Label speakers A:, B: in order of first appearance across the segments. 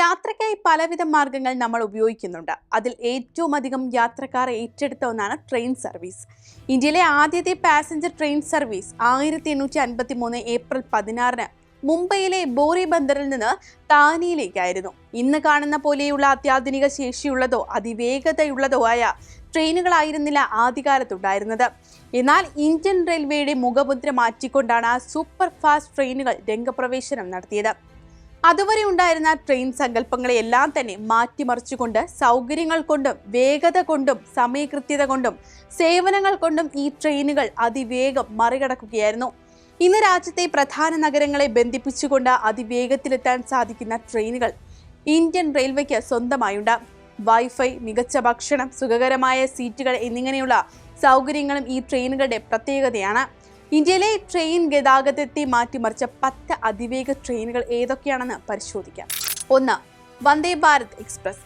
A: യാത്രയ്ക്കായി പലവിധ മാർഗങ്ങൾ നമ്മൾ ഉപയോഗിക്കുന്നുണ്ട്. അതിൽ ഏറ്റവും അധികം യാത്രക്കാർ ഏറ്റെടുത്ത ഒന്നാണ് ട്രെയിൻ സർവീസ് ഇന്ത്യയിലെ ആദ്യത്തെ പാസഞ്ചർ ട്രെയിൻ സർവീസ് ആയിരത്തി എണ്ണൂറ്റി അൻപത്തി മൂന്ന് ഏപ്രിൽ പതിനാറിന് മുംബൈയിലെ ബോറി ബന്ദറിൽ നിന്ന് താനിയിലേക്കായിരുന്നു. ഇന്ന് കാണുന്ന പോലെയുള്ള അത്യാധുനിക ശേഷിയുള്ളതോ അതിവേഗതയുള്ളതോ ആയ ട്രെയിനുകളായിരുന്നില്ല ആദ്യകാലത്തുണ്ടായിരുന്നത്. എന്നാൽ ഇന്ത്യൻ റെയിൽവേയുടെ മുഖമുദ്ര മാറ്റിക്കൊണ്ടാണ് സൂപ്പർ ഫാസ്റ്റ് ട്രെയിനുകൾ രംഗപ്രവേശനം നടത്തിയത്. അതുവരെ ഉണ്ടായിരുന്ന ട്രെയിൻ സങ്കല്പങ്ങളെയെല്ലാം തന്നെ മാറ്റിമറിച്ചുകൊണ്ട് സൗകര്യങ്ങൾ കൊണ്ടും വേഗത കൊണ്ടും സമയകൃത്യത കൊണ്ടും സേവനങ്ങൾ കൊണ്ടും ഈ ട്രെയിനുകൾ അതിവേഗം മറികടക്കുകയായിരുന്നു. ഇന്ന് രാജ്യത്തെ പ്രധാന നഗരങ്ങളെ ബന്ധിപ്പിച്ചുകൊണ്ട് അതിവേഗത്തിലെത്താൻ സാധിക്കുന്ന ട്രെയിനുകൾ ഇന്ത്യൻ റെയിൽവേക്ക് സ്വന്തമായുണ്ട്. വൈഫൈ മികച്ച ഭക്ഷണം സുഖകരമായ സീറ്റുകൾ എന്നിങ്ങനെയുള്ള സൗകര്യങ്ങളും ഈ ട്രെയിനുകളുടെ പ്രത്യേകതയാണ്. ഇന്ത്യയിലെ ട്രെയിൻ ഗതാഗതത്തെ മാറ്റിമറിച്ച പത്ത് അതിവേഗ ട്രെയിനുകൾ ഏതൊക്കെയാണെന്ന് പരിശോധിക്കാം. ഒന്ന് വന്ദേ ഭാരത് എക്സ്പ്രസ്.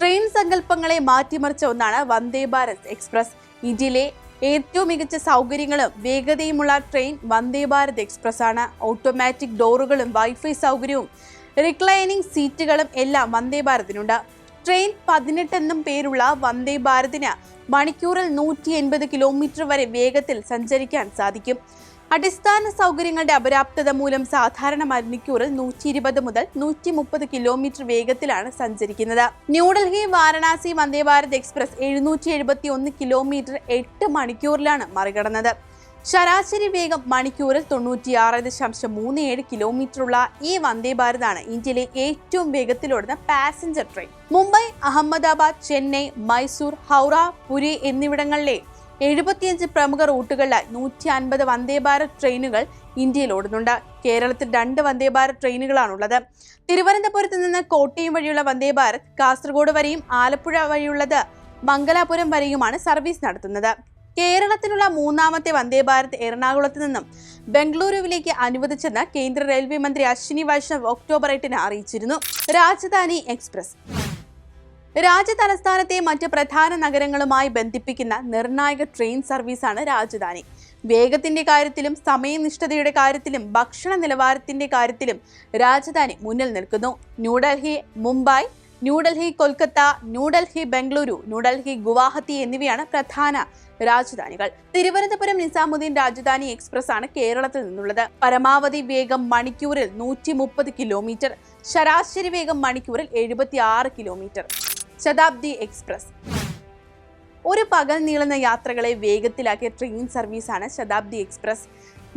A: ട്രെയിൻ സങ്കല്പങ്ങളെ മാറ്റിമറിച്ച ഒന്നാണ് വന്ദേ ഭാരത് എക്സ്പ്രസ്. ഇന്ത്യയിലെ ഏറ്റവും മികച്ച സൗകര്യങ്ങളും വേഗതയുമുള്ള ട്രെയിൻ വന്ദേ ഭാരത് എക്സ്പ്രസ് ആണ് ഓട്ടോമാറ്റിക് ഡോറുകളും വൈഫൈ സൗകര്യവും റിക്ലൈനിങ് സീറ്റുകളും എല്ലാം വന്ദേ ഭാരതിനുണ്ട്. ട്രെയിൻ പതിനെട്ട് എന്നും പേരുള്ള വന്ദേ ഭാരതിന് മണിക്കൂറിൽ നൂറ്റി എൺപത് കിലോമീറ്റർ വരെ വേഗത്തിൽ സഞ്ചരിക്കാൻ സാധിക്കും. അടിസ്ഥാന സൗകര്യങ്ങളുടെ അപര്യാപ്തത മൂലം സാധാരണ മണിക്കൂറിൽ നൂറ്റി ഇരുപത് മുതൽ നൂറ്റി മുപ്പത് കിലോമീറ്റർ വേഗത്തിലാണ് സഞ്ചരിക്കുന്നത്. ന്യൂഡൽഹി വാരണാസി വന്ദേ ഭാരത് എക്സ്പ്രസ് എഴുന്നൂറ്റി എഴുപത്തി ഒന്ന് കിലോമീറ്റർ എട്ട് മണിക്കൂറിലാണ് മറികടന്നത്. ശരാശരി വേഗം മണിക്കൂറിൽ തൊണ്ണൂറ്റിയാറ് ദശാംശം മൂന്ന് ഏഴ് കിലോമീറ്ററുള്ള ഈ വന്ദേ ഭാരതാണ് ഇന്ത്യയിലെ ഏറ്റവും വേഗത്തിലോടുന്ന പാസഞ്ചർ ട്രെയിൻ മുംബൈ അഹമ്മദാബാദ് ചെന്നൈ മൈസൂർ ഹൗറ പുരി എന്നിവിടങ്ങളിലെ എഴുപത്തിയഞ്ച് പ്രമുഖ റൂട്ടുകളിലായി നൂറ്റി അൻപത് വന്ദേ ഭാരത് ട്രെയിനുകൾ ഇന്ത്യയിൽ ഓടുന്നുണ്ട്. കേരളത്തിൽ രണ്ട് വന്ദേ ഭാരത് ട്രെയിനുകളാണുള്ളത് തിരുവനന്തപുരത്ത് നിന്ന് കോട്ടയം വഴിയുള്ള വന്ദേ ഭാരത് കാസർഗോഡ് വരെയും ആലപ്പുഴ വഴിയുള്ളത് മംഗലാപുരം വരെയുമാണ് സർവീസ് നടത്തുന്നത്. കേരളത്തിലുള്ള മൂന്നാമത്തെ വന്ദേ ഭാരത് എറണാകുളത്ത് നിന്നും ബംഗളൂരുവിലേക്ക് അനുവദിച്ചെന്ന് കേന്ദ്ര റെയിൽവേ മന്ത്രി അശ്വിനി വൈഷ്ണവ് ഒക്ടോബർ എട്ടിന് അറിയിച്ചിരുന്നു. രാജധാനി എക്സ്പ്രസ്. രാജ്യ തലസ്ഥാനത്തെ മറ്റ് പ്രധാന നഗരങ്ങളുമായി ബന്ധിപ്പിക്കുന്ന നിർണായക ട്രെയിൻ സർവീസാണ് രാജധാനി. വേഗത്തിന്റെ കാര്യത്തിലും സമയനിഷ്ഠതയുടെ കാര്യത്തിലും ഭക്ഷണ നിലവാരത്തിന്റെ കാര്യത്തിലും രാജധാനി മുന്നിൽ നിൽക്കുന്നു. ന്യൂഡൽഹി മുംബൈ ന്യൂഡൽഹി കൊൽക്കത്ത ന്യൂഡൽഹി ബംഗളൂരു ന്യൂഡൽഹി ഗുവാഹത്തി എന്നിവയാണ് പ്രധാന രാജധാനികൾ. തിരുവനന്തപുരം നിസാമുദ്ദീൻ രാജധാനി എക്സ്പ്രസ് ആണ് കേരളത്തിൽ നിന്നുള്ളത്. പരമാവധി വേഗം മണിക്കൂറിൽ നൂറ്റി മുപ്പത് കിലോമീറ്റർ ശരാശരി വേഗം മണിക്കൂറിൽ എഴുപത്തി ആറ് കിലോമീറ്റർ. ശതാബ്ദി എക്സ്പ്രസ്. ഒരു പകൽ നീളുന്ന യാത്രകളെ വേഗത്തിലാക്കിയ ട്രെയിൻ സർവീസാണ് ശതാബ്ദി എക്സ്പ്രസ്.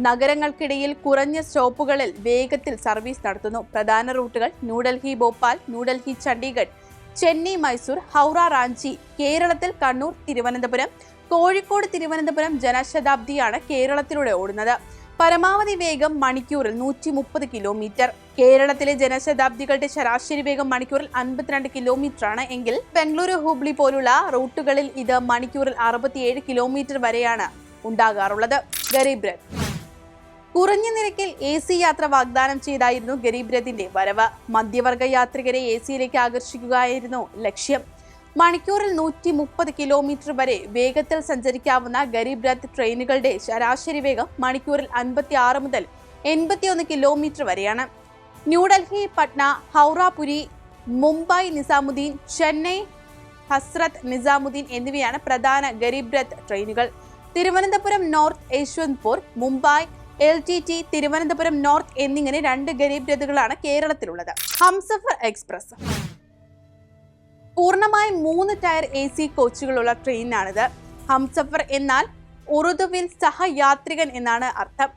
A: നഗരങ്ങൾക്കിടയിൽ കുറഞ്ഞ സ്റ്റോപ്പുകളിൽ വേഗത്തിൽ സർവീസ് നടത്തുന്നു. പ്രധാന റൂട്ടുകൾ ന്യൂഡൽഹി ഭോപ്പാൽ ന്യൂഡൽഹി ചണ്ഡീഗഡ് ചെന്നൈ മൈസൂർ ഹൗറ റാഞ്ചി കേരളത്തിൽ കണ്ണൂർ തിരുവനന്തപുരം കോഴിക്കോട് തിരുവനന്തപുരം ജനശതാബ്ദിയാണ് കേരളത്തിലൂടെ ഓടുന്നത്. പരമാവധി വേഗം മണിക്കൂറിൽ നൂറ്റി മുപ്പത് കിലോമീറ്റർ. കേരളത്തിലെ ജനശതാബ്ദികളുടെ ശരാശരി വേഗം മണിക്കൂറിൽ അൻപത്തിരണ്ട് കിലോമീറ്റർ ആണ് എങ്കിൽ ബംഗളൂരു ഹൂബ്ലി പോലുള്ള റൂട്ടുകളിൽ ഇത് മണിക്കൂറിൽ അറുപത്തിയേഴ് കിലോമീറ്റർ വരെയാണ് ഉണ്ടാകാറുള്ളത്. ഗരീബ് രഥ് കുറഞ്ഞ നിരക്കിൽ എ സി യാത്ര വാഗ്ദാനം ചെയ്തായിരുന്നു ഗരീബ് രഥിന്റെ വരവ്. മധ്യവർഗ യാത്രികരെ എ സിയിലേക്ക് ആകർഷിക്കുകയായിരുന്നു ലക്ഷ്യം. മണിക്കൂറിൽ നൂറ്റി മുപ്പത് കിലോമീറ്റർ വരെ വേഗത്തിൽ സഞ്ചരിക്കാവുന്ന ഗരീബ് രഥ് ട്രെയിനുകളുടെ ശരാശരി വേഗം മണിക്കൂറിൽ അൻപത്തി ആറ് മുതൽ എൺപത്തിയൊന്ന് കിലോമീറ്റർ വരെയാണ്. ന്യൂഡൽഹി പട്ന ഹൗറാപുരി മുംബൈ നിസാമുദ്ദീൻ ചെന്നൈ ഹസ്രത് നിസാമുദ്ദീൻ എന്നിവയാണ് പ്രധാന ഗരീബ് രഥ് ട്രെയിനുകൾ. Thiruvananthapuram north Yesvantpur Mumbai L T T Thiruvananthapuram north എന്നിങ്ങനെ രണ്ട് ഗരീബ് രഥുകളാണ് കേരളത്തിലുള്ളത്. ഹംസഫർ എക്സ്പ്രസ്. പൂർണമായും മൂന്ന് ടയർ എ സി കോച്ചുകളുള്ള ട്രെയിനാണിത്. ഹംസഫർ എന്നാൽ ഉറുദുവിൽ സഹയാത്രികൻ എന്നാണ് അർത്ഥം.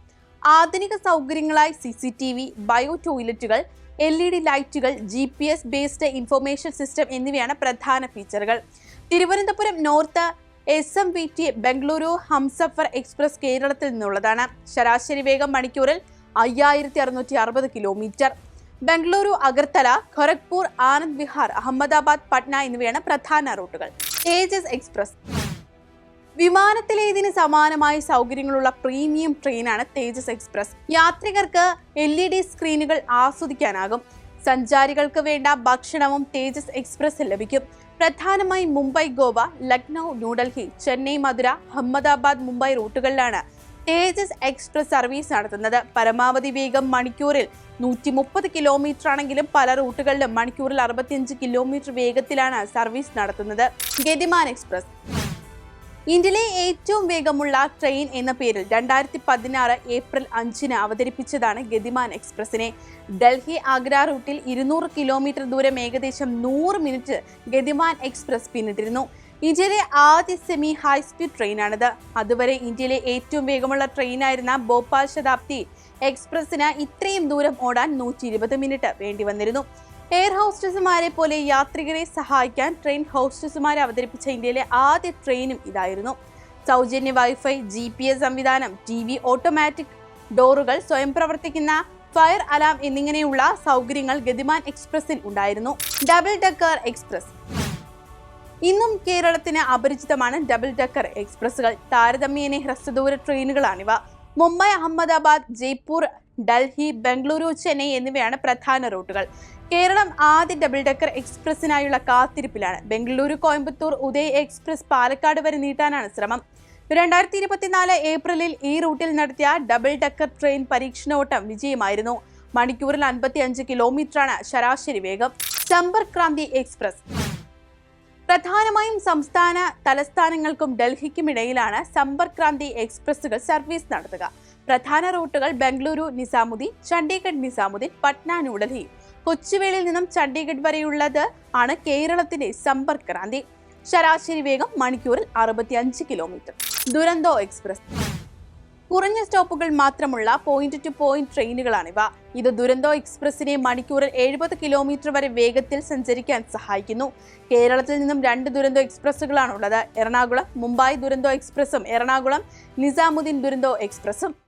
A: ആധുനിക സൗകര്യങ്ങളായി C C T V bio ടോയ്ലറ്റുകൾ L E D ലൈറ്റുകൾ G P S based information system എന്നിവയാണ് പ്രധാന ഫീച്ചറുകൾ. Thiruvananthapuram north S M V T Bengaluru Humsafar express കേരളത്തിൽ നിന്നുള്ളതാണ്. ശരാശരി വേഗം മണിക്കൂറിൽ അയ്യായിരത്തി അറുന്നൂറ്റി അറുപത് കിലോമീറ്റർ. ബംഗളൂരു അഗർത്തല ഖൊരഗ്പൂർ ആനന്ദ് വിഹാർ അഹമ്മദാബാദ് പട്ന എന്നിവയാണ് പ്രധാന റൂട്ടുകൾ. തേജസ് എക്സ്പ്രസ് വിമാനത്തിലേതിന് സമാനമായ സൗകര്യങ്ങളുള്ള പ്രീമിയം ട്രെയിനാണ് തേജസ് എക്സ്പ്രസ് യാത്രികർക്ക് എൽ ഇ ഡി സ്ക്രീനുകൾ ആസ്വദിക്കാനാകും. സഞ്ചാരികൾക്ക് വേണ്ട ഭക്ഷണവും തേജസ് എക്സ്പ്രസ്സിൽ ലഭിക്കും. പ്രധാനമായും മുംബൈ ഗോവ ലക്നൗ ന്യൂഡൽഹി ചെന്നൈ മധുര അഹമ്മദാബാദ് മുംബൈ റൂട്ടുകളിലാണ് തേജസ് എക്സ്പ്രസ് സർവീസ് നടത്തുന്നത്. പരമാവധി വേഗം മണിക്കൂറിൽ നൂറ്റി മുപ്പത് കിലോമീറ്റർ ആണെങ്കിലും പല റൂട്ടുകളിലും മണിക്കൂറിൽ അറുപത്തിയഞ്ച് കിലോമീറ്റർ വേഗത്തിലാണ് സർവീസ് നടത്തുന്നത്. ഗതിമാൻ എക്സ്പ്രസ്. ഇന്ത്യയിലെ ഏറ്റവും വേഗമുള്ള ട്രെയിൻ എന്ന പേരിൽ രണ്ടായിരത്തി പതിനാറ് ഏപ്രിൽ അഞ്ചിന് അവതരിപ്പിച്ചതാണ് ഗതിമാൻ എക്സ്പ്രസിനെ ഡൽഹി ആഗ്ര റൂട്ടിൽ ഇരുന്നൂറ് കിലോമീറ്റർ ദൂരം ഏകദേശം നൂറ് മിനിറ്റ് ഗതിമാൻ എക്സ്പ്രസ് പിന്നിട്ടിരുന്നു. ഇന്ത്യയിലെ ആദ്യ സെമി ഹൈസ്പീഡ് ട്രെയിനാണിത്. അതുവരെ ഇന്ത്യയിലെ ഏറ്റവും വേഗമുള്ള ട്രെയിനായിരുന്ന ഭോപ്പാൽ ശതാബ്ദി എക്സ്പ്രസിന് ഇത്രയും ദൂരം ഓടാൻ നൂറ്റി മിനിറ്റ് വേണ്ടി വന്നിരുന്നു. എയർ ഹോസ്റ്റസുമാരെ പോലെ യാത്രികരെ സഹായിക്കാൻ ട്രെയിൻ ഹോസ്റ്റസുമാരെ അവതരിപ്പിച്ച ഇന്ത്യയിലെ ആദ്യ ട്രെയിനും ഇതായിരുന്നു. സൗജന്യ വൈഫൈ ജി പി എസ് സംവിധാനം ടി വി ഓട്ടോമാറ്റിക് ഡോറുകൾ സ്വയം പ്രവർത്തിക്കുന്ന ഫയർ അലാം എന്നിങ്ങനെയുള്ള സൗകര്യങ്ങൾ ഗതിമാൻ എക്സ്പ്രസിൽ ഉണ്ടായിരുന്നു. ഡബിൾ ഡക്കർ എക്സ്പ്രസ് ഇന്നും കേരളത്തിന് അപരിചിതമാണ് ഡബിൾ ഡക്കർ എക്സ്പ്രസ്സുകൾ താരതമ്യേന ഹ്രസ്വദൂര ട്രെയിനുകളാണിവ. മുംബൈ അഹമ്മദാബാദ് ജയ്പൂർ ഡൽഹി ബംഗളൂരു ചെന്നൈ എന്നിവയാണ് പ്രധാന റൂട്ടുകൾ. കേരളം ആദ്യ ഡബിൾ ഡെക്കർ എക്സ്പ്രസിനായുള്ള കാത്തിരിപ്പിലാണ്. ബംഗളൂരു കോയമ്പത്തൂർ ഉദയ് എക്സ്പ്രസ് പാലക്കാട് വരെ നീട്ടാനാണ് ശ്രമം. രണ്ടായിരത്തി ഇരുപത്തിനാല് ഏപ്രിലിൽ ഈ റൂട്ടിൽ നടത്തിയ ഡബിൾ ഡെക്കർ ട്രെയിൻ പരീക്ഷണോട്ടം വിജയമായിരുന്നു. മണിക്കൂറിൽ അൻപത്തി അഞ്ച് കിലോമീറ്ററാണ് ശരാശരി വേഗം. സമ്പർക്ക് ക്രാന്തി എക്സ്പ്രസ് പ്രധാനമായും സംസ്ഥാന തലസ്ഥാനങ്ങൾക്കും ഡൽഹിക്കും ഇടയിലാണ് സമ്പർക്ക് ക്രാന്തി എക്സ്പ്രസുകൾ സർവീസ് നടത്തുക. പ്രധാന റൂട്ടുകൾ ബംഗളൂരു നിസാമുദ്ദീൻ ചണ്ഡീഗഡ് നിസാമുദ്ദീൻ പട്ന ന്യൂഡൽഹി. കൊച്ചുവേളിയിൽ നിന്നും ചണ്ഡീഗഡ് വരെയുള്ളത് ആണ് കേരളത്തിന്റെ സമ്പർക്ക് ക്രാന്തി ശരാശരി വേഗം മണിക്കൂറിൽ അറുപത്തിയഞ്ച് കിലോമീറ്റർ. ദുരന്തോ എക്സ്പ്രസ്. കുറഞ്ഞ സ്റ്റോപ്പുകൾ മാത്രമുള്ള പോയിന്റ് ടു പോയിന്റ് ട്രെയിനുകളാണിവ. ഇത് ദുരന്തോ എക്സ്പ്രസിനെ മണിക്കൂറിൽ എഴുപത് കിലോമീറ്റർ വരെ വേഗത്തിൽ സഞ്ചരിക്കാൻ സഹായിക്കുന്നു. കേരളത്തിൽ നിന്നും രണ്ട് ദുരന്തോ എക്സ്പ്രസ്സുകളാണുള്ളത്. എറണാകുളം മുംബൈ ദുരന്തോ എക്സ്പ്രസും എറണാകുളം നിസാമുദ്ദീൻ ദുരന്തോ എക്സ്പ്രസും